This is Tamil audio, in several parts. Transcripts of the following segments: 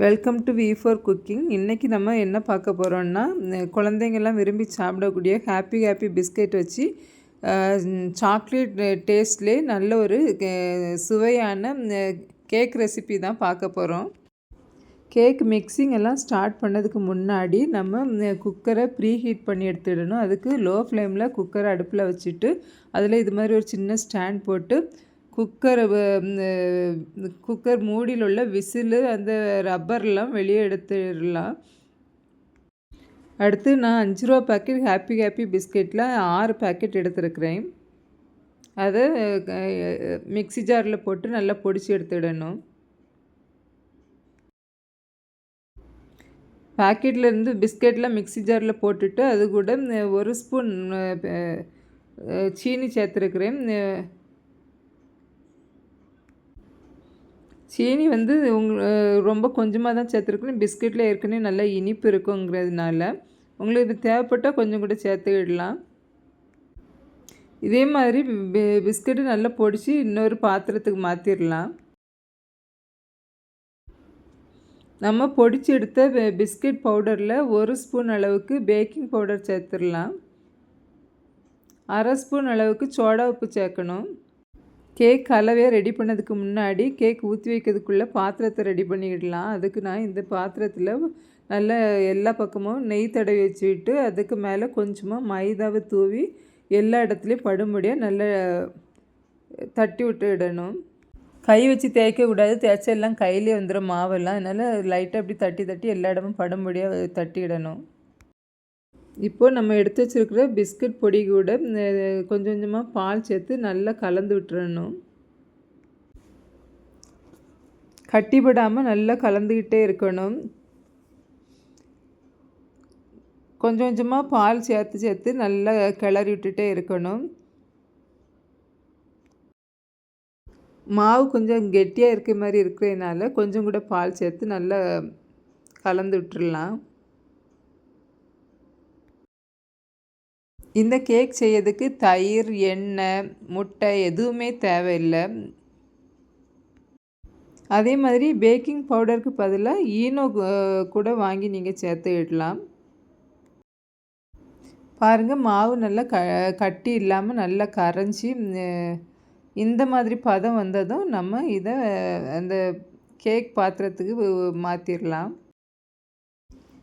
Welcome to V four cooking இன்றைக்கி நம்ம என்ன பார்க்க போகிறோம்னா குழந்தைங்கள்லாம் விரும்பி சாப்பிடக்கூடிய ஹாப்பி ஹாப்பி பிஸ்கெட் வச்சு சாக்லேட் டேஸ்ட்லே நல்ல ஒரு சுவையான கேக் ரெசிபி தான் பார்க்க போகிறோம் கேக் மிக்சிங் எல்லாம் ஸ்டார்ட் பண்ணதுக்கு முன்னாடி நம்ம குக்கரை ப்ரீ ஹீட் பண்ணி எடுத்துடணும். அதுக்கு லோ ஃப்ளேமில் குக்கரை அடுப்பில் வச்சுட்டு அதில் இது மாதிரி ஒரு சின்ன ஸ்டாண்ட் போட்டு குக்கர் குக்கர் மூடியில் உள்ள விசிலு அந்த ரப்பர்லாம் வெளியே எடுத்துடலாம். அடுத்து நான் அஞ்சு ரூபா பேக்கெட் ஹாப்பி ஹாப்பி பிஸ்கெட்டில் ஆறு பேக்கெட் எடுத்துருக்குறேன். அதை மிக்சி ஜாரில் போட்டு நல்லா பொடிச்சு எடுத்துடணும். பேக்கெட்லேருந்து பிஸ்கெட்டில் மிக்சி ஜாரில் போட்டுட்டு அது கூட ஒரு ஸ்பூன் சீனி சேர்த்துருக்குறேன். சீனி வந்து உங் ரொம்ப கொஞ்சமாக தான் சேர்த்துருக்கணும். பிஸ்கெட்டில் ஏற்கனவே நல்லா இனிப்பு இருக்குங்கிறதுனால உங்களுக்கு இது தேவைப்பட்டால் கொஞ்சம் கூட சேர்த்துக்கிடலாம் இதே மாதிரி பிஸ்கெட்டு நல்லா பொடிச்சு இன்னொரு பாத்திரத்துக்கு மாற்றிடலாம் நம்ம பொடிச்சு எடுத்த பிஸ்கெட் பவுடரில் ஒரு ஸ்பூன் அளவுக்கு பேக்கிங் பவுடர் சேர்த்துடலாம் அரை ஸ்பூன் அளவுக்கு சோடா உப்பு சேர்க்கணும். கேக் கலவையை ரெடி பண்ணதுக்கு முன்னாடி கேக் ஊற்றி வைக்கிறதுக்குள்ளே பாத்திரத்தை ரெடி பண்ணிக்கிடலாம் அதுக்கு நான் இந்த பாத்திரத்தில் நல்ல எல்லா பக்கமும் நெய் தடவி வச்சுக்கிட்டு அதுக்கு மேலே கொஞ்சமாக மைதாவை தூவி எல்லா இடத்துலையும் படும்படியாக நல்ல தட்டி விட்டு இடணும் கை வச்சு தேய்க்கக்கூடாது தேய்ச்சல்லாம் கையிலே வந்துடும் மாவெல்லாம். அதனால் லைட்டாக அப்படி தட்டி தட்டி எல்லா இடமும் படும்படியாக தட்டிடணும். இப்போது நம்ம எடுத்து வச்சுருக்கிற பிஸ்கட் பொடி கூட கொஞ்சம் கொஞ்சமாக பால் சேர்த்து நல்லா கலந்து விட்டுறணும். கட்டிப்படாமல் நல்லா கலந்துக்கிட்டே இருக்கணும். கொஞ்சம் கொஞ்சமாக பால் சேர்த்து சேர்த்து நல்லா கிளறி விட்டுட்டே இருக்கணும். மாவு கொஞ்சம் கெட்டியாக இருக்க மாதிரி இருக்கிறதுனால கொஞ்சம் கூட பால் சேர்த்து நல்லா கலந்து விட்டுடலாம் இந்த கேக் செய்யறதுக்கு தயிர் எண்ணெய் முட்டை எதுவுமே தேவையில்லை. அதே மாதிரி பேக்கிங் பவுடருக்கு பதிலாக ஈனோ கூட வாங்கி நீங்கள் சேர்த்து விடலாம். பாருங்கள் மாவு நல்லா க கட்டி இல்லாமல் நல்லா கரைஞ்சி இந்த மாதிரி பதம் வந்ததும் நம்ம இதை அந்த கேக் பாத்திரத்துக்கு மாற்றிடலாம்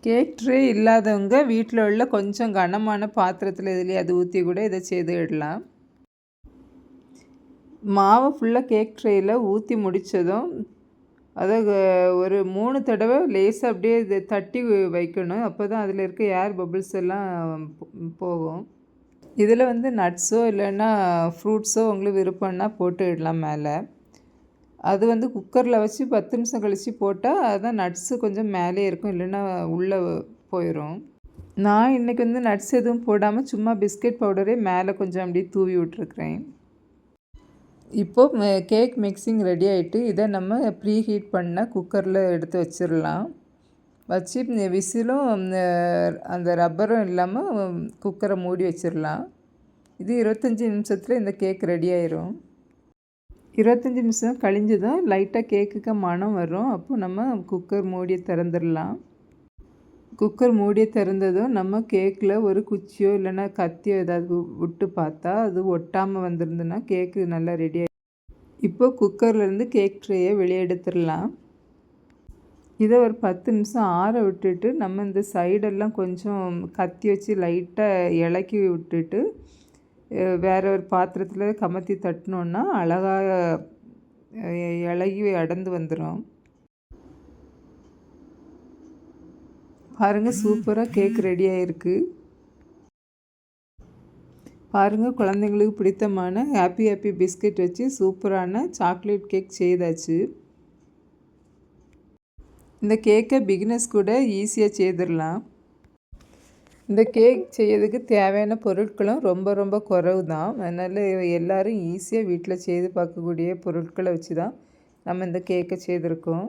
கேக் ட்ரே இல்லாதவங்க வீட்டில் உள்ள கொஞ்சம் கனமான பாத்திரத்தில் இதுலேயே அது ஊற்றி கூட இதை செய்து விடலாம். மாவை ஃபுல்லாக கேக் ட்ரேயில் ஊற்றி முடித்ததும் அதை ஒரு மூணு தடவை லேசாக அப்படியே இதை தட்டி வைக்கணும். அப்போ தான் அதில் இருக்க ஏர் பபிள்ஸ் எல்லாம் போகும். இதில் வந்து நட்ஸோ இல்லைன்னா ஃப்ரூட்ஸோ உங்களுக்கு விருப்பம்னா போட்டு விடலாம் மேலே. அது வந்து குக்கரில் வச்சு பத்து நிமிஷம் கழித்து போட்டால் அதுதான் நட்ஸு கொஞ்சம் மேலே இருக்கும் இல்லைன்னா உள்ளே போயிடும் நான் இன்றைக்கி வந்து நட்ஸ் எதுவும் போடாமல் சும்மா பிஸ்கெட் பவுடரே மேலே கொஞ்சம் அப்படியே தூவி விட்ருக்குறேன் இப்போது கேக் மிக்சிங் ரெடி ஆகிட்டு இதை நம்ம ப்ரீ ஹீட் பண்ண குக்கரில் எடுத்து வச்சிடலாம். வச்சு விசிலும் அந்த ரப்பரும் இல்லாமல் குக்கரை மூடி வச்சிடலாம். இது இருபத்தஞ்சி நிமிஷத்தில் இந்த கேக் ரெடி ஆயிரும். இருபத்தஞ்சி நிமிஷம் கழிஞ்சதும் லைட்டாக கேக்குக்கு மனம் வரும். அப்போ நம்ம குக்கர் மூடியை திறந்துடலாம். குக்கர் மூடியை திறந்ததும் நம்ம கேக்கில் ஒரு குச்சியோ இல்லைன்னா கத்தியோ ஏதாவது விட்டு பார்த்தா அது ஒட்டாமல் வந்திருந்துன்னா கேக்கு நல்லா ரெடி ஆகி இப்போ குக்கர்லேருந்து கேக் ட்ரேயை வெளியே எடுத்துடலாம். இதை ஒரு பத்து நிமிஷம் ஆற விட்டுட்டு நம்ம இந்த சைடெல்லாம் கொஞ்சம் கத்தி வச்சு லைட்டாக இலக்கி விட்டுட்டு வேற ஒரு பாத்திரத்தில் கமத்தி தட்டினோன்னா அழகாக இலகி அடர்ந்து வந்துடும் பாருங்கள் சூப்பராக கேக் ரெடி ஆகிருக்கு பாருங்கள் குழந்தைங்களுக்கு பிடித்தமான ஹாப்பி ஹாப்பி பிஸ்கட் வச்சு சூப்பரான சாக்லேட் கேக் செய்தாச்சு. இந்த கேக்கை பிகினஸ் கூட ஈஸியாக செய்திடலாம் இந்த கேக் செய்யறதுக்கு தேவையான பொருட்களும் ரொம்ப ரொம்ப குறைவு தான் அதனால் எல்லோரும் ஈஸியாக வீட்டில் செய்து பார்க்கக்கூடிய பொருட்களை வச்சு தான் நம்ம இந்த கேக்கை செய்திருக்கோம்.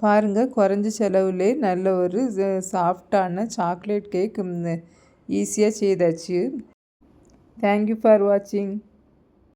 பாருங்கள் குறைஞ்ச செலவுலே நல்ல ஒரு சாஃப்டான சாக்லேட் கேக் ஈஸியாக செய்தாச்சு. தேங்க்யூ ஃபார் வாட்சிங்